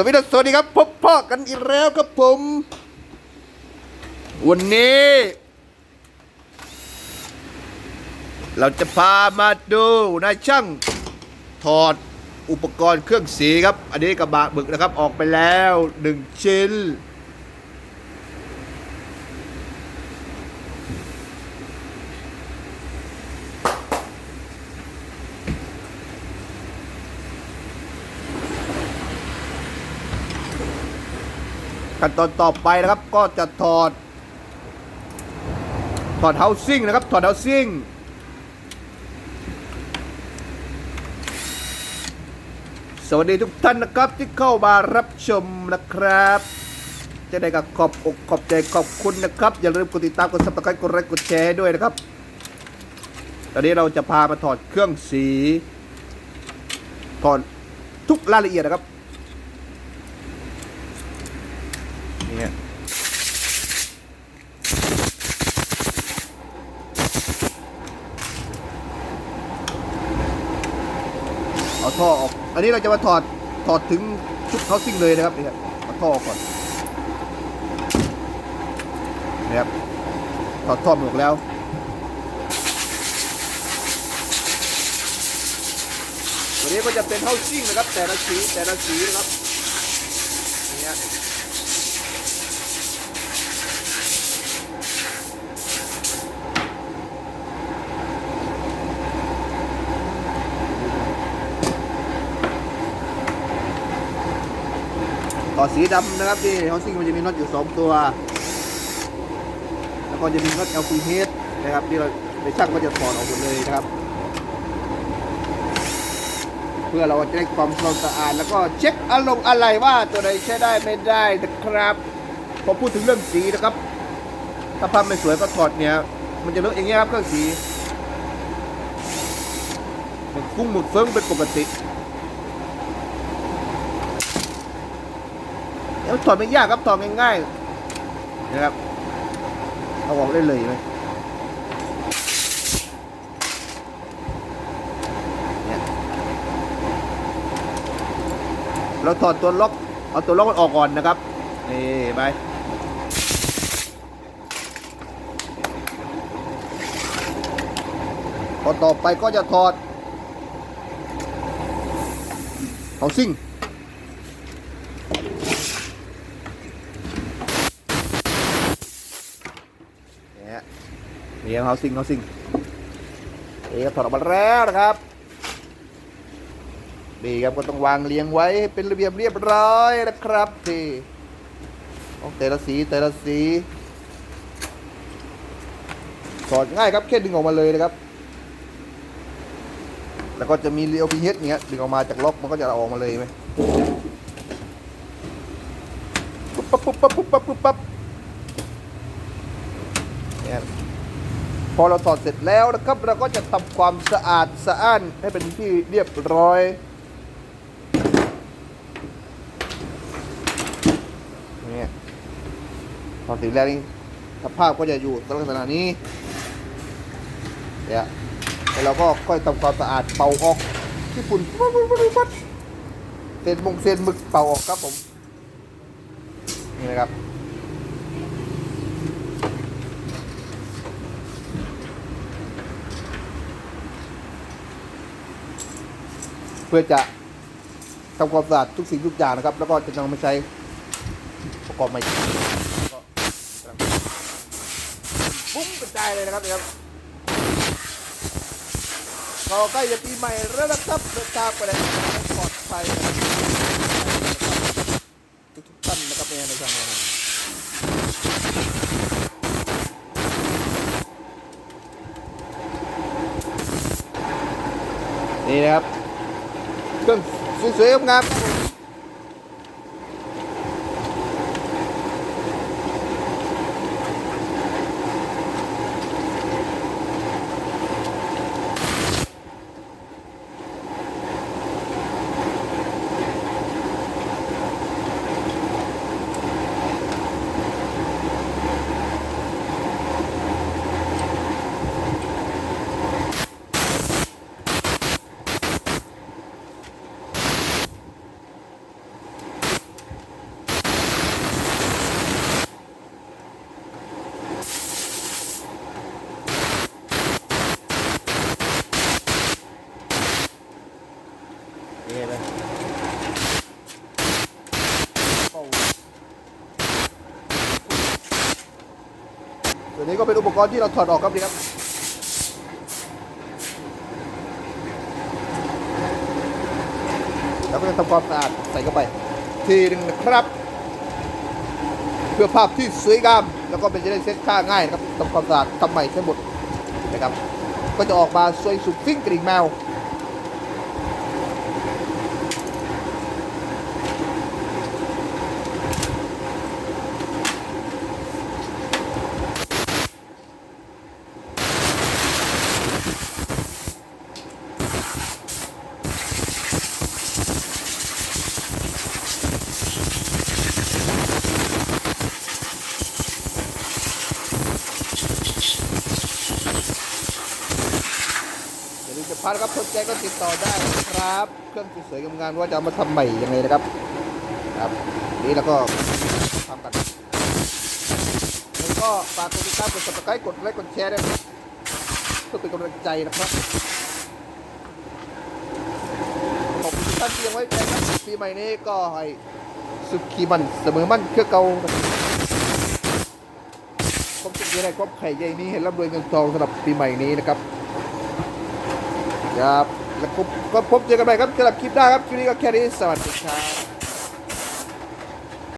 สวัสดีสวัสดีครับ พบพ่อกันอีกแล้วครับผม วันนี้ เราจะพามาดูนายช่างถอดอุปกรณ์เครื่องสีครับ อันนี้กระบะบึกนะครับออกไปแล้วหนึ่งชิ้น ขั้นตอนต่อไปนะครับก็จะถอด ถอดเฮาซิ่งนะครับ ถอดเฮาซิ่งสวัสดีทุกท่านนะครับที่เข้ามารับชมนะครับ จะได้กับขอบอกขอบใจขอบคุณนะครับ อย่าลืมกดติดตามกดซับสไครต์กดไลค์กดแชร์ด้วยนะครับ ตอนนี้เราจะพามาถอดเครื่องสีถอดทุกรายละเอียดนะครับ เนี่ยเอา ท่อออก อันนี้เราจะมาถอดถอดถึงชุดเขาซิ่งเลยนะครับนี่ครับเอาท่อออกก่อนนะครับถอดท่อหมดแล้วตัวนี้ก็จะเป็นเท้าซิ่งนะครับ แต่ละสีแต่ละสีนะครับนี่ฮะ ต่อสีดำนะครับที่ฮอสซิ่งมันจะมีน็อตอยู่สองตัว แล้วก็จะมีน็อต LPH นะครับที่เราในช่างก็จะถอดออกหมดเลยนะครับ เพื่อเราจะได้ความสะอาดแล้วก็เช็คอารมณ์อะไรว่าตัวไหนใช้ได้ไม่ได้นะครับพอพูดถึงเรื่องสีนะครับ ถ้าภาพไม่สวยก็ถอดเนี่ย มันจะเลอะอย่างเงี้ยครับเครื่องสีมันฟุ้งหมุดเฟิ้งเป็นปกติ เดี๋ยว ถอดไม่ยากครับถอดง่ายๆนะครับเอาออกได้เลยไหมเนี่ยเราถอดตัวล็อกเอาตัวล็อกมันออกก่อนนะครับนี่ไปพอต่อไปก็จะถอดเอาซิ่ง เนี่ย นี่ครับเฮาซิงเฮาซิงนี่ครับถอดออกมาแล้วนะครับนี่ครับก็ต้องวางเรียงไว้ให้เป็นระเบียบเรียบร้อยนะครับที่ของแต่ละสีแต่ละสีถอดง่ายครับแค่ดึงออกมาเลยนะครับ แล้วก็จะมีเรียวพีเฮดเนี้ยดึงออกมาจากล็อกมันก็จะออกมาเลยไหมปุ๊บปั๊บปุ๊บปั๊บปุ๊บปั๊บปุ๊บปั๊บ เนี่ย พอเราถอดเสร็จแล้วนะครับ เราก็จะทำความสะอาดสะอ้านให้เป็นที่เรียบร้อยนี่ยพอเสร็จแล้วนี่สภาพก็จะอยู่ลักษณะนี้เนี่ยแล้วเราก็ค่อยทำความสะอาดเป่าออกที่ฝุ่นเศษมงเศษมึกเป่าออกครับผมนี่นะครับ เพื่อจะทำความสะอาดทุกสิ่งทุกอย่างนะครับ แล้วก็จะนำมาใช้ประกอบใหม่ก็ปุ้งกระจายเลยนะครับนะครับเราใกล้จะปีใหม่แล้วนะครับเดินทางไปไหนปลอดภัยนะครับทุกๆท่านนะครับเนี่ยในช่างนะครับนี่นะครับ เครื่อง ตัวนี้ก็เป็นอุปกรณ์ที่เราถอดออกครับนี่ครับแล้วก็จะทำความสะอาดใส่เข้าไป ทีหนึ่งนะครับ เพื่อภาพที่สวยงามแล้วก็เป็นจะได้เซ็ตค่าง่ายนะครับทำความสะอาดทำใหม่ทั้งหมดนะครับ ก็จะออกมาสวยสุดซิ่งกริ่งแมว อย่าลืมจะพัดครับสนใจก็ติดต่อได้ครับ เครื่องสวยๆงามๆว่าจะมาทำใหม่ยังไงนะครับ ครับ นี่แล้วก็ทำกัน แล้วก็ฝากกดติดตามกด subscribe กดไลค์กดแชร์ด้วยนะเพื่อเป็นกำลังใจนะครับขอบคุณทุกท่านที่ยังไว้ใจครับปีใหม่นี้ก็ให้สุขีมันเสมอมั่นเครือเก่าความสุขใหญ่ความไข่ใหญ่นี้ให้ร่ำรวยเงินทองสำหรับปีใหม่นี้นะครับ ครับแล้วก็ก็พบเจอกันใหม่ครับสำหรับคลิปหน้าครับคลิปนี้ก็แค่นี้สวัสดีครับ